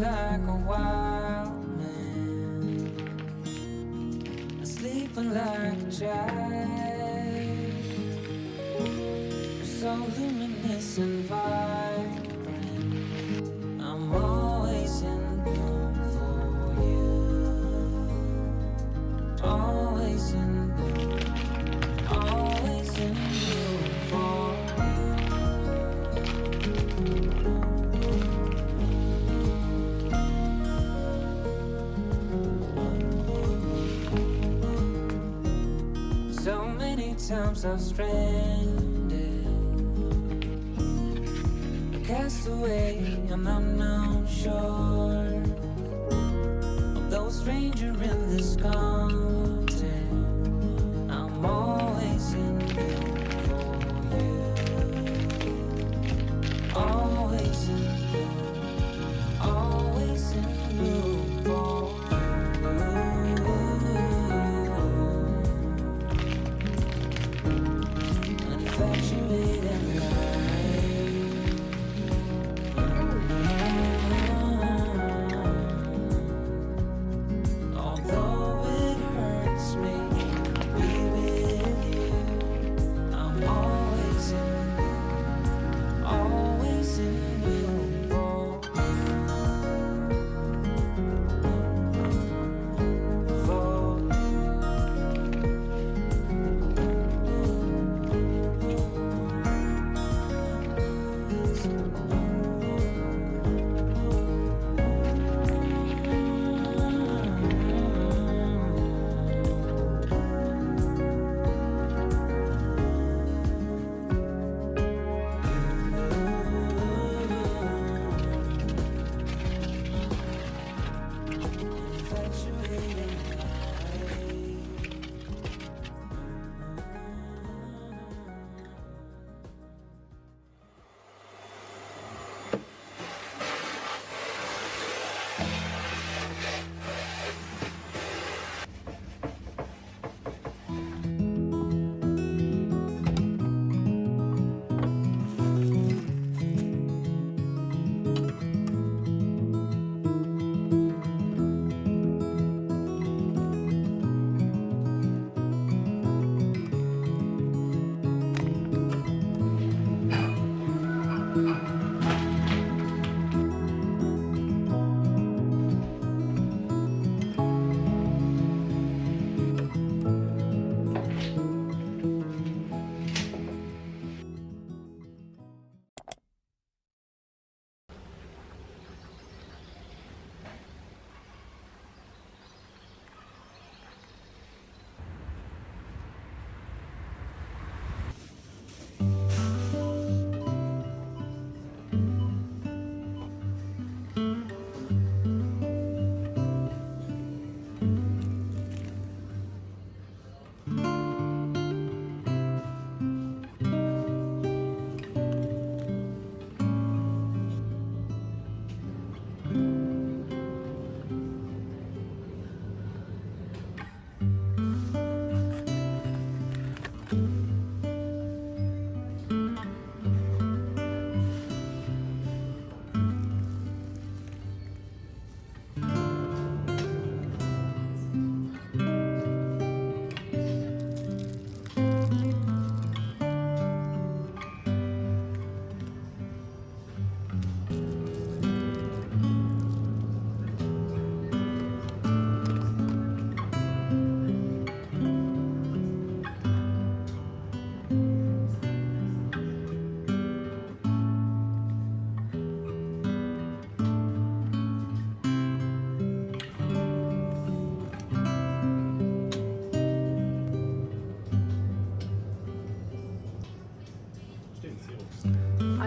like a wild man, sleeping like a child. So luminous and vibrant. Times I've stranded. A castaway on unknown shore. Although a stranger in this continent,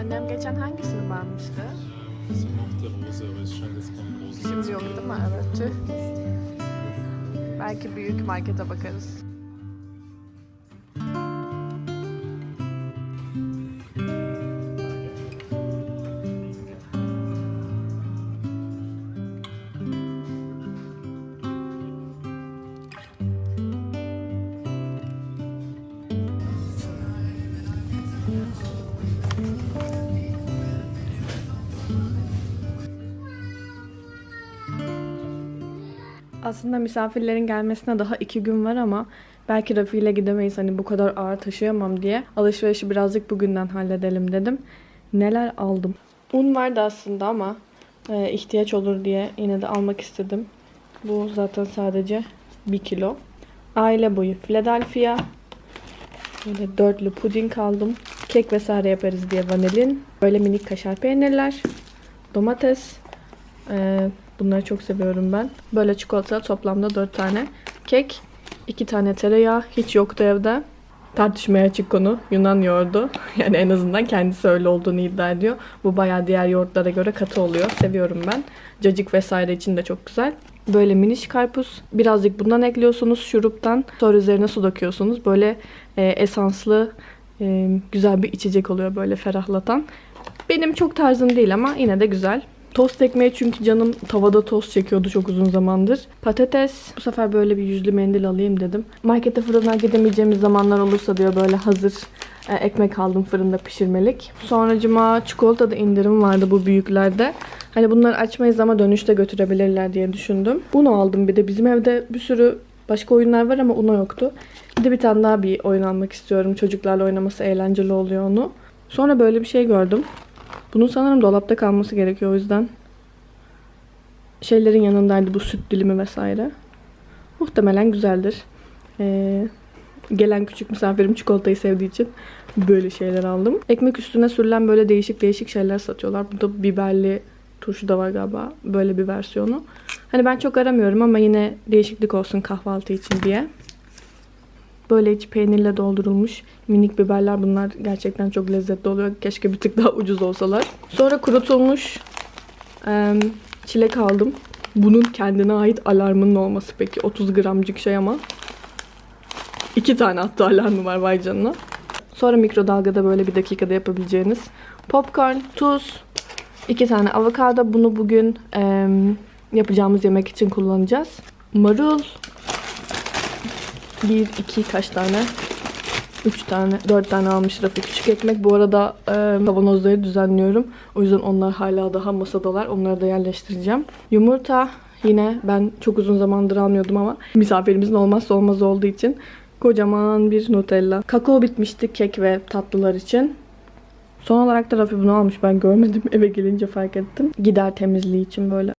Annem geçen hangisini beğenmişti? Şimdi yok değil mi? Evet. Belki büyük markete bakarız. Aslında misafirlerin gelmesine daha iki gün var ama belki Rafi ile gidemeyiz hani bu kadar ağır taşıyamam diye alışverişi birazcık bugünden halledelim dedim. Neler aldım? Un vardı aslında ama e, ihtiyaç olur diye yine de almak istedim. Bu zaten sadece 1 kilo. Aile boyu Philadelphia. Böyle dörtlü puding aldım. Kek vesaire yaparız diye vanilin. Böyle minik kaşar peynirler. Domates. Ee, bunları çok seviyorum ben. Böyle çikolata toplamda 4 tane. Kek. 2 tane tereyağı. Hiç yoktu evde. Tartışmaya açık konu. Yunan yoğurdu. Yani en azından kendisi öyle olduğunu iddia ediyor. Bu bayağı diğer yoğurtlara göre katı oluyor. Seviyorum ben. Cacık vesaire için de çok güzel. Böyle miniş karpuz. Birazcık bundan ekliyorsunuz şuruptan. Sonra üzerine su döküyorsunuz. Böyle e, esanslı e, güzel bir içecek oluyor böyle ferahlatan. Benim çok tarzım değil ama yine de güzel. Tost ekmeği çünkü canım tavada tost çekiyordu çok uzun zamandır. Patates. Bu sefer böyle bir yüzlü mendil alayım dedim. Markete fırına gidemeyeceğimiz zamanlar olursa diyor böyle hazır e, ekmek aldım fırında pişirmelik. Sonracıma çikolatada indirim vardı bu büyüklerde. Hani bunları açmayız ama dönüşte götürebilirler diye düşündüm. Uno aldım bir de. Bizim evde bir sürü başka oyunlar var ama Uno yoktu. Bir de bir tane daha bir oyun almak istiyorum. Çocuklarla oynaması eğlenceli oluyor onu. Sonra böyle bir şey gördüm. Bunun sanırım dolapta kalması gerekiyor o yüzden. Şeylerin yanındaydı bu süt dilimi vesaire. Muhtemelen güzeldir. Ee, gelen küçük misafirim çikolatayı sevdiği için böyle şeyler aldım. Ekmek üstüne sürülen böyle değişik değişik şeyler satıyorlar. Burada biberli turşu da var galiba. Böyle bir versiyonu. Hani ben çok aramıyorum ama yine değişiklik olsun kahvaltı için diye. Böyle içi peynirle doldurulmuş minik biberler bunlar gerçekten çok lezzetli oluyor. Keşke bir tık daha ucuz olsalar. Sonra kurutulmuş em, çilek aldım. Bunun kendine ait alarmının olması peki. 30 gramcık şey ama. iki tane hatta alarmı var vay canına. Sonra mikrodalgada böyle bir dakikada yapabileceğiniz popcorn, tuz, iki tane avokado. Bunu bugün em, yapacağımız yemek için kullanacağız. Marul, bir, iki kaç tane? Üç tane, dört tane almış Rafi küçük ekmek. Bu arada e, kavanozları düzenliyorum. O yüzden onlar hala daha masadalar. Onları da yerleştireceğim. Yumurta yine ben çok uzun zamandır almıyordum ama misafirimizin olmazsa olmaz olduğu için kocaman bir Nutella. Kakao bitmişti kek ve tatlılar için. Son olarak da Rafi bunu almış. Ben görmedim. Eve gelince fark ettim. Gider temizliği için böyle.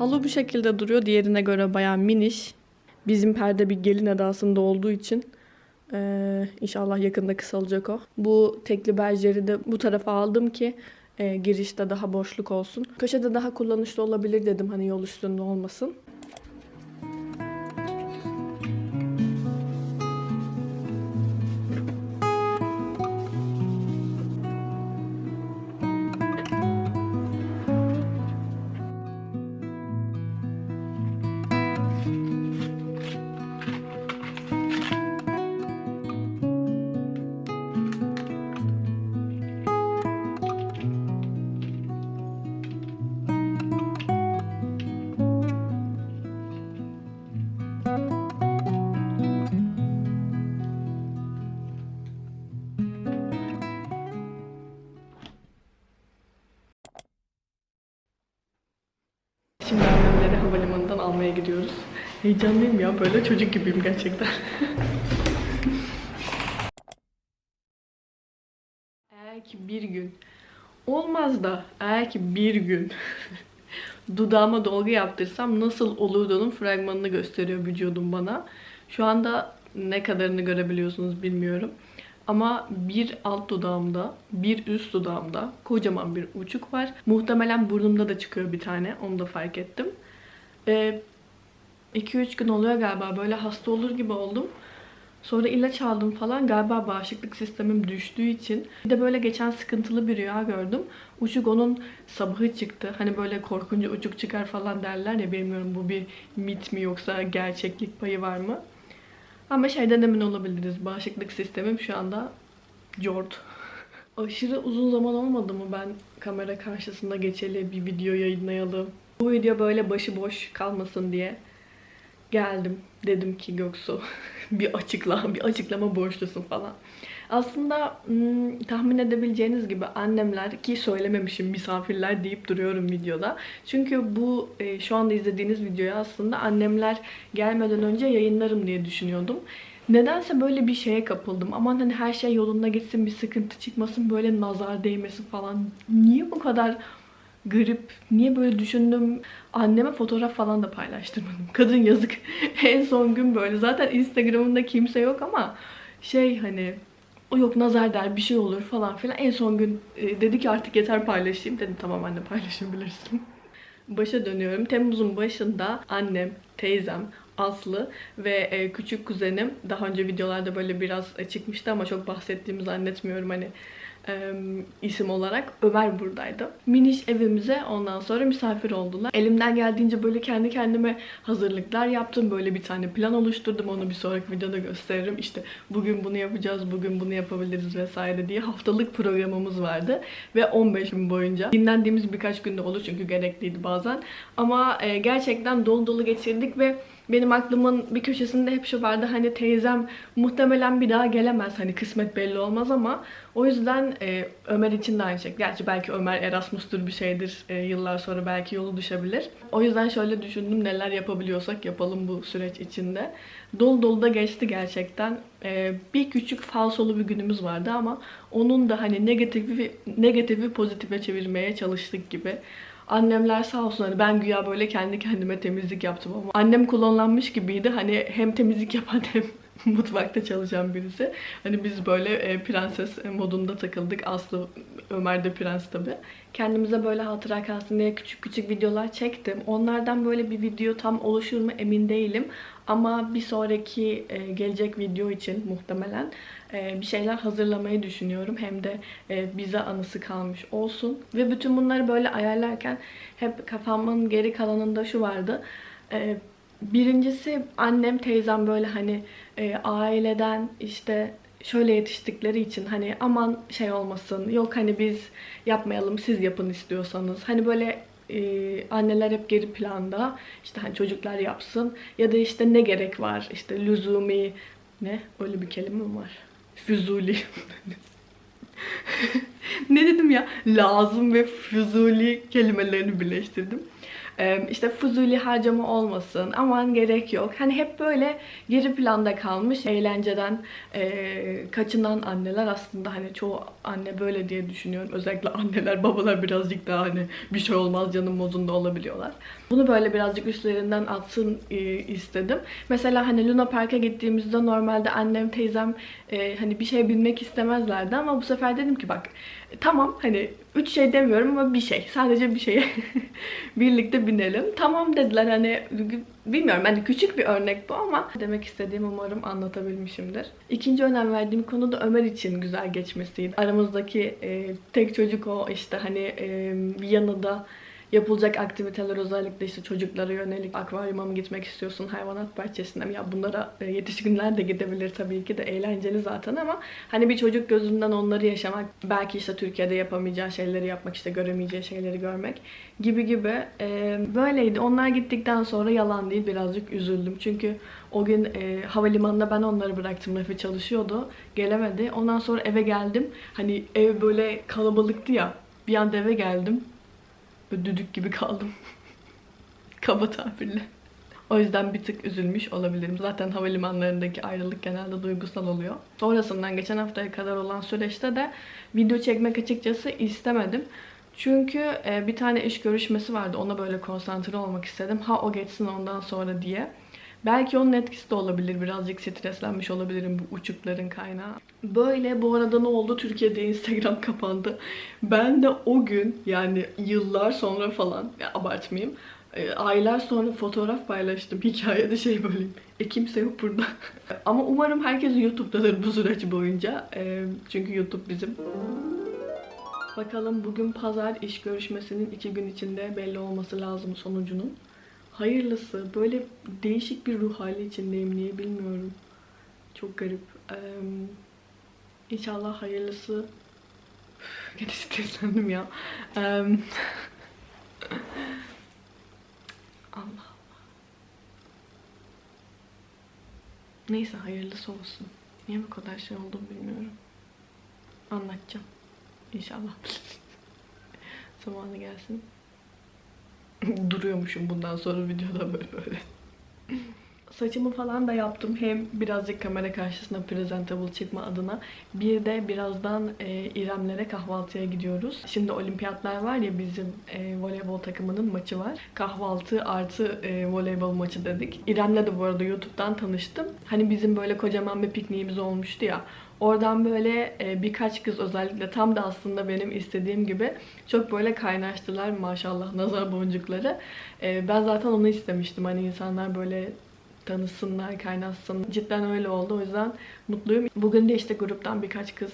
Halı bu şekilde duruyor. Diğerine göre bayağı miniş. Bizim perde bir gelin edasında olduğu için eee, inşallah yakında kısalacak o. Bu tekli berjeri de bu tarafa aldım ki eee, girişte daha boşluk olsun. Köşede daha kullanışlı olabilir dedim hani yol üstünde olmasın. Almaya gidiyoruz. Heyecanlıyım ya böyle çocuk gibiyim gerçekten. eğer ki bir gün olmaz da eğer ki bir gün dudağıma dolgu yaptırsam nasıl olurduğunun fragmanını gösteriyor vücudum bana. Şu anda ne kadarını görebiliyorsunuz bilmiyorum. Ama bir alt dudağımda, bir üst dudağımda kocaman bir uçuk var. Muhtemelen burnumda da çıkıyor bir tane. Onu da fark ettim. Ee, 2-3 gün oluyor galiba. Böyle hasta olur gibi oldum. Sonra ilaç aldım falan. Galiba bağışıklık sistemim düştüğü için. Bir de böyle geçen sıkıntılı bir rüya gördüm. Uçuk onun sabahı çıktı. Hani böyle korkunca uçuk çıkar falan derler ya. Bilmiyorum bu bir mit mi yoksa gerçeklik payı var mı? Ama şeyden emin olabiliriz. Bağışıklık sistemim şu anda cort. Aşırı uzun zaman olmadı mı ben kamera karşısında geçeli bir video yayınlayalım. Bu video böyle başıboş kalmasın diye geldim. Dedim ki Göksu bir açıkla, bir açıklama borçlusun falan. Aslında hmm, tahmin edebileceğiniz gibi annemler ki söylememişim misafirler deyip duruyorum videoda. Çünkü bu e, şu anda izlediğiniz videoyu aslında annemler gelmeden önce yayınlarım diye düşünüyordum. Nedense böyle bir şeye kapıldım. Aman hani her şey yolunda gitsin, bir sıkıntı çıkmasın, böyle nazar değmesin falan. Niye bu kadar garip. Niye böyle düşündüm? Anneme fotoğraf falan da paylaştırmadım. Kadın yazık. en son gün böyle. Zaten Instagram'ında kimse yok ama şey hani o yok nazar der bir şey olur falan filan. En son gün e, dedi ki artık yeter paylaşayım. Dedim tamam anne paylaşabilirsin. Başa dönüyorum. Temmuz'un başında annem, teyzem, Aslı ve e, küçük kuzenim daha önce videolarda böyle biraz e, çıkmıştı ama çok bahsettiğimi zannetmiyorum hani e, isim olarak Ömer buradaydı. Miniş evimize ondan sonra misafir oldular. Elimden geldiğince böyle kendi kendime hazırlıklar yaptım. Böyle bir tane plan oluşturdum. Onu bir sonraki videoda gösteririm. İşte bugün bunu yapacağız, bugün bunu yapabiliriz vesaire diye haftalık programımız vardı. Ve 15 gün boyunca dinlendiğimiz birkaç günde olur çünkü gerekliydi bazen. Ama e, gerçekten dolu dolu geçirdik ve benim aklımın bir köşesinde hep şu vardı hani teyzem muhtemelen bir daha gelemez hani kısmet belli olmaz ama o yüzden e, Ömer için de aynı şey. Gerçi belki Ömer Erasmus'tur bir şeydir e, yıllar sonra belki yolu düşebilir. O yüzden şöyle düşündüm neler yapabiliyorsak yapalım bu süreç içinde. Dolu dolu da geçti gerçekten. E, bir küçük falsolu bir günümüz vardı ama onun da hani negatifi negatifi pozitife çevirmeye çalıştık gibi. Annemler sağ olsun hani ben güya böyle kendi kendime temizlik yaptım ama annem kullanlanmış gibiydi. Hani hem temizlik yapan hem mutfakta çalışan birisi. Hani biz böyle e, prenses modunda takıldık. Aslı Ömer de prens tabi. Kendimize böyle hatıra kalsın diye küçük küçük videolar çektim. Onlardan böyle bir video tam oluşur mu emin değilim. Ama bir sonraki e, gelecek video için muhtemelen bir şeyler hazırlamayı düşünüyorum. Hem de e, bize anısı kalmış olsun. Ve bütün bunları böyle ayarlarken hep kafamın geri kalanında şu vardı. E, birincisi annem, teyzem böyle hani e, aileden işte şöyle yetiştikleri için hani aman şey olmasın yok hani biz yapmayalım siz yapın istiyorsanız hani böyle e, anneler hep geri planda işte hani çocuklar yapsın ya da işte ne gerek var işte lüzumi ne öyle bir kelime mi var füzuli. Ne dedim ya? Lazım ve füzuli kelimelerini birleştirdim işte fuzuli harcama olmasın, aman gerek yok. Hani hep böyle geri planda kalmış eğlenceden kaçınan anneler aslında hani çoğu anne böyle diye düşünüyorum. Özellikle anneler, babalar birazcık daha hani bir şey olmaz canım modunda olabiliyorlar. Bunu böyle birazcık üstlerinden atsın istedim. Mesela hani Luna Park'a gittiğimizde normalde annem, teyzem hani bir şey bilmek istemezlerdi ama bu sefer dedim ki bak tamam hani üç şey demiyorum ama bir şey. Sadece bir şeye birlikte binelim. Tamam dediler hani bilmiyorum hani küçük bir örnek bu ama demek istediğim umarım anlatabilmişimdir. İkinci önem verdiğim konu da Ömer için güzel geçmesiydi. Aramızdaki e, tek çocuk o işte hani e, yanında yapılacak aktiviteler özellikle işte çocuklara yönelik akvaryuma mı gitmek istiyorsun, hayvanat bahçesine mi? Ya bunlara e, yetişkinler de gidebilir tabii ki de eğlenceli zaten ama hani bir çocuk gözünden onları yaşamak, belki işte Türkiye'de yapamayacağı şeyleri yapmak, işte göremeyeceği şeyleri görmek gibi gibi e, böyleydi. Onlar gittikten sonra yalan değil birazcık üzüldüm. Çünkü o gün e, havalimanında ben onları bıraktım. Rafi çalışıyordu. Gelemedi. Ondan sonra eve geldim. Hani ev böyle kalabalıktı ya. Bir anda eve geldim. Böyle düdük gibi kaldım. Kaba tabirle. O yüzden bir tık üzülmüş olabilirim. Zaten havalimanlarındaki ayrılık genelde duygusal oluyor. Sonrasından geçen haftaya kadar olan süreçte de video çekmek açıkçası istemedim. Çünkü bir tane iş görüşmesi vardı. Ona böyle konsantre olmak istedim. Ha o geçsin ondan sonra diye. Belki onun etkisi de olabilir. Birazcık streslenmiş olabilirim bu uçukların kaynağı. Böyle bu arada ne oldu? Türkiye'de Instagram kapandı. Ben de o gün yani yıllar sonra falan ya abartmayayım. e, Aylar sonra fotoğraf paylaştım. Hikayede şey böyleyim. E kimse yok burada. Ama umarım herkes YouTube'dadır bu süreç boyunca. E, çünkü YouTube bizim Bakalım bugün pazar iş görüşmesinin iki gün içinde belli olması lazım sonucunun. Hayırlısı. Böyle değişik bir ruh hali içindeyim niye bilmiyorum. Çok garip. Ee, inşallah hayırlısı. Gene streslendim ya. Ee, Allah Allah. Neyse hayırlısı olsun. Niye bu kadar şey oldu bilmiyorum. Anlatacağım. İnşallah. Zamanı gelsin. Duruyormuşum bundan sonra videoda böyle böyle. Saçımı falan da yaptım. Hem birazcık kamera karşısında presentable çıkma adına. Bir de birazdan e, İremlere kahvaltıya gidiyoruz. Şimdi olimpiyatlar var ya bizim e, voleybol takımının maçı var. Kahvaltı artı e, voleybol maçı dedik. İrem'le de bu arada YouTube'dan tanıştım. Hani bizim böyle kocaman bir pikniğimiz olmuştu ya. Oradan böyle e, birkaç kız özellikle tam da aslında benim istediğim gibi çok böyle kaynaştılar maşallah nazar boncukları. E, ben zaten onu istemiştim hani insanlar böyle tanısınlar, kaynaşsın. Cidden öyle oldu o yüzden mutluyum. Bugün de işte gruptan birkaç kız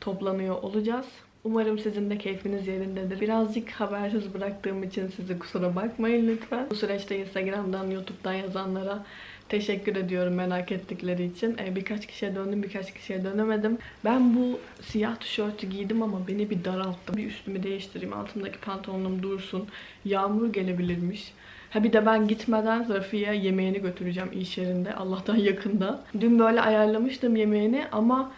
toplanıyor olacağız. Umarım sizin de keyfiniz yerindedir. Birazcık habersiz bıraktığım için sizi kusura bakmayın lütfen. Bu süreçte Instagram'dan, YouTube'dan yazanlara teşekkür ediyorum merak ettikleri için. Ee, birkaç kişiye döndüm, birkaç kişiye dönemedim. Ben bu siyah tişörtü giydim ama beni bir daralttı. Bir üstümü değiştireyim, altımdaki pantolonum dursun. Yağmur gelebilirmiş. Ha bir de ben gitmeden Rafi'ye yemeğini götüreceğim iş yerinde. Allah'tan yakında. Dün böyle ayarlamıştım yemeğini ama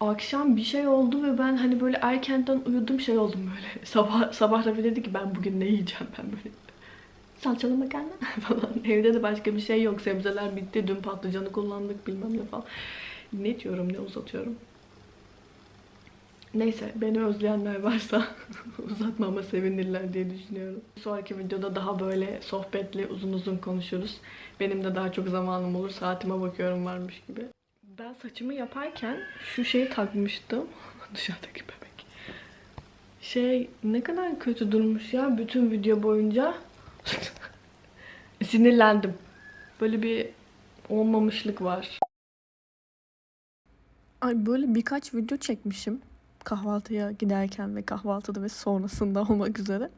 akşam bir şey oldu ve ben hani böyle erkenden uyudum şey oldum böyle. Sabah sabah Rafi dedi ki ben bugün ne yiyeceğim ben böyle. Salçalı makarna falan. Evde de başka bir şey yok. Sebzeler bitti. Dün patlıcanı kullandık bilmem ne falan. Ne diyorum ne uzatıyorum. Neyse beni özleyenler varsa uzatmama sevinirler diye düşünüyorum. Sonraki videoda daha böyle sohbetli uzun uzun konuşuruz. Benim de daha çok zamanım olur. Saatime bakıyorum varmış gibi. Ben saçımı yaparken şu şeyi takmıştım. Dışarıdaki bebek. Şey ne kadar kötü durmuş ya bütün video boyunca. Sinirlendim. Böyle bir olmamışlık var. Ay böyle birkaç video çekmişim. Kahvaltıya giderken ve kahvaltıda ve sonrasında olmak üzere.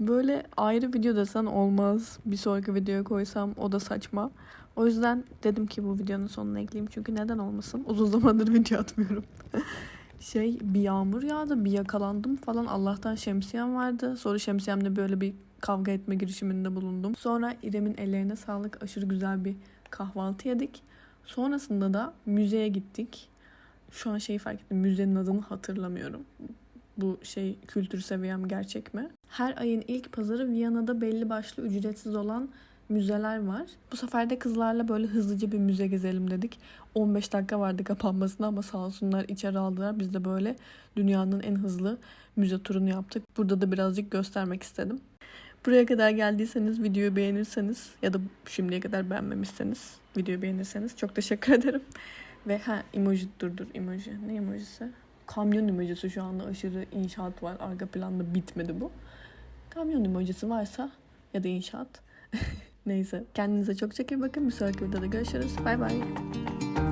Böyle ayrı video desen olmaz. Bir sonraki videoya koysam o da saçma. O yüzden dedim ki bu videonun sonuna ekleyeyim. Çünkü neden olmasın? Uzun zamandır video atmıyorum. şey bir yağmur yağdı bir yakalandım falan. Allah'tan şemsiyem vardı. Sonra şemsiyemle böyle bir kavga etme girişiminde bulundum. Sonra İrem'in ellerine sağlık aşırı güzel bir kahvaltı yedik. Sonrasında da müzeye gittik. Şu an şeyi fark ettim. Müzenin adını hatırlamıyorum. Bu şey kültür seviyem gerçek mi? Her ayın ilk pazarı Viyana'da belli başlı ücretsiz olan müzeler var. Bu sefer de kızlarla böyle hızlıca bir müze gezelim dedik. 15 dakika vardı kapanmasına ama sağ olsunlar içeri aldılar. Biz de böyle dünyanın en hızlı müze turunu yaptık. Burada da birazcık göstermek istedim. Buraya kadar geldiyseniz videoyu beğenirseniz ya da şimdiye kadar beğenmemişseniz videoyu beğenirseniz çok teşekkür ederim. Ve ha emoji dur dur emoji. Ne emojisi? Kamyon emojisi şu anda aşırı inşaat var. Arka planda bitmedi bu. Kamyon emojisi varsa ya da inşaat. Neyse. Kendinize çok çok iyi bakın. Bir sonraki videoda görüşürüz. Bay bay.